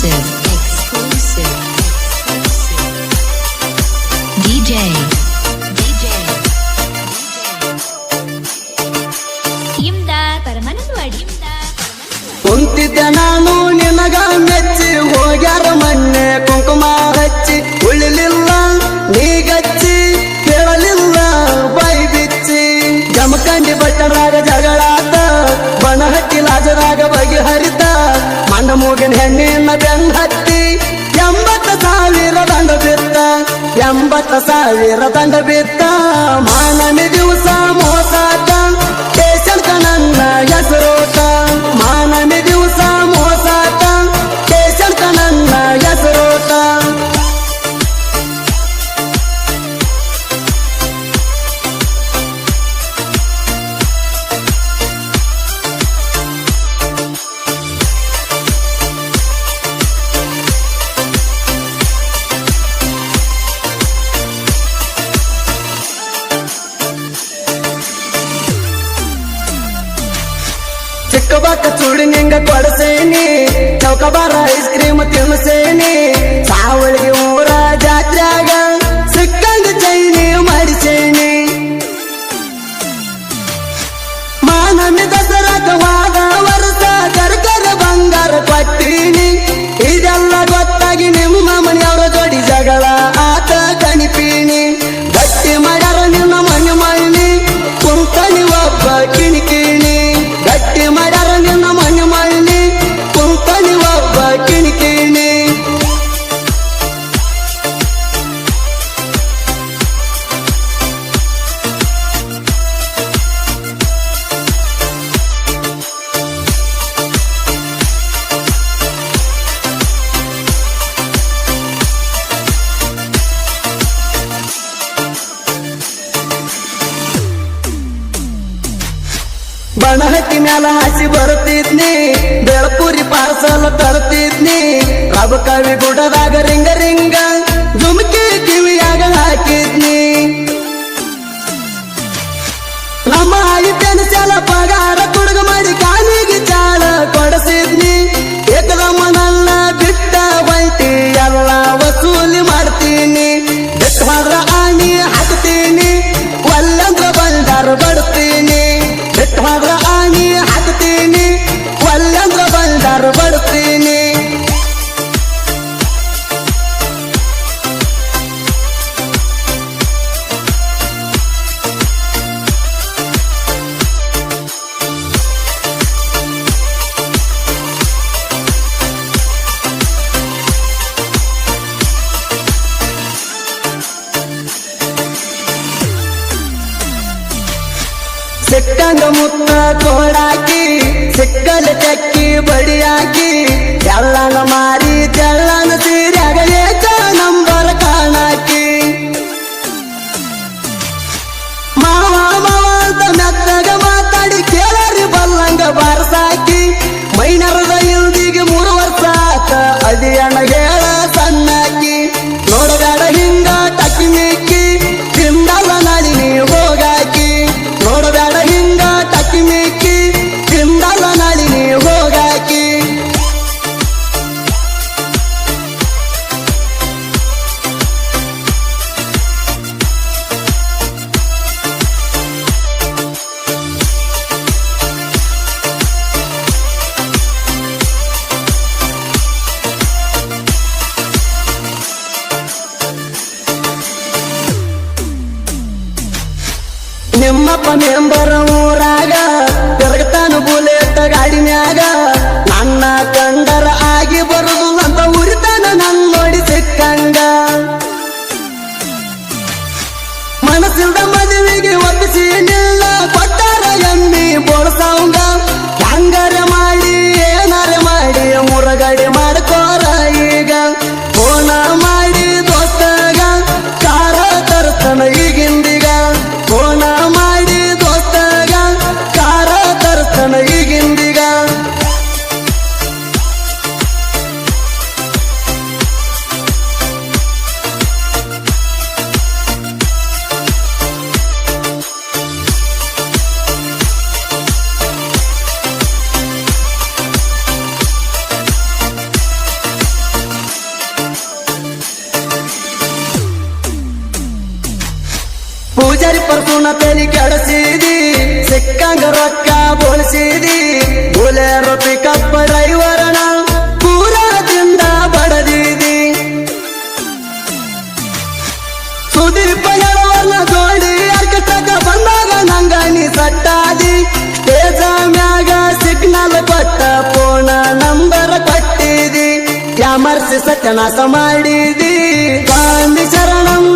exclusive. Exclusive. DJ. DJ. ಕುಂತಿದ್ದೆ ನಾನು ನಿನಗ ಮೆಚ್ಚಿ ಹೋಗ್ಯಾರ ಮೊನ್ನೆ ಕುಂಕುಮ ಎಂಬತ್ತ ಸಾವಿರ ದಂಡ ಬಿತ್ತ ಎಂಬತ್ತ ಸಾವಿರ ದಂಡ ಬಿತ್ತ. ಮಾನನೆ ದಿವಸ ಮೋಸಾತ ಕೇಸಂತ ನನ್ನ ಹೆಸರೋತ ಬಾಕ ಚೂಡಿ ನಿಂಗ ಕೊಡಸೇನಿ? ಚೌಕಬಾರ ಐಸ್ ಕ್ರೀಮ್ ತಿನ್ಸೇನಿ मेला हसी भरती ಸಿಕ್ಕಂಗ ಮುತ್ತ ಕೋಡಾಕಿ ಸಿಕ್ಕಲ ಚಕ್ಕಿ ಬಡಿಯಾಕಿ ಎಲ್ಲನ ಮಾರಿ ತೆಳ್ಳನ ಸೀರ್ಯಾಗ ಏಕ ನಂಬರ್ ಕಾಣಾಕಿ. ಮಾವ ಮಾವ ಅಂತ ಮೆತ್ತಗ ಮಾತಾಡಿ ಕೇಳರಿ ಬಲ್ಲಂಗ ಬಾರಸಾಕಿ, ಮೈನರದ ಇಲ್ದಿಗೆ ಮೂರು ವರ್ಷ ಆತ ಅದಿಯಣ ಹೇಳ ನಿಮ್ಮಪ್ಪ ಮೆಂಬರ ಊರಾಗ ತಿರುಗತಾನ ಬುಲೆಟ್ ಗಾಡಿ ತಲೆ ಕೆಡಸಿದಿ, ಸಿಕ್ಕಂಗ ರೊಕ್ಕ ಬೋಳಿಸಿದಿ. ಬುಲೆರೋ ಪಿಕಪ್ ಡ್ರೈವರನ ಪೂರದಿಂದ ಬಡದಿದಿ. ಸುದೀಪ ಹೇಳುವಲ್ಲ ಜೋಡಿ ಆರ್ಕೆಸ್ಟ್ರಾಗ ಬಂದಾಗ ನಂಗ ನೀ ಸಟ್ಟಾದಿ. ಸ್ಟೇಜ ಮ್ಯಾಗ ಸಿಗ್ನಲ್ ಕೊಟ್ಟ ಫೋನ ನಂಬರ್ ಕೊಟ್ಟಿದಿ. ಕ್ಯಾಮರ್ಸಿ ಸತ್ಯನಾಶ ಮಾಡಿದಿ. ಗಾಂಧಿ ಶರಣಂ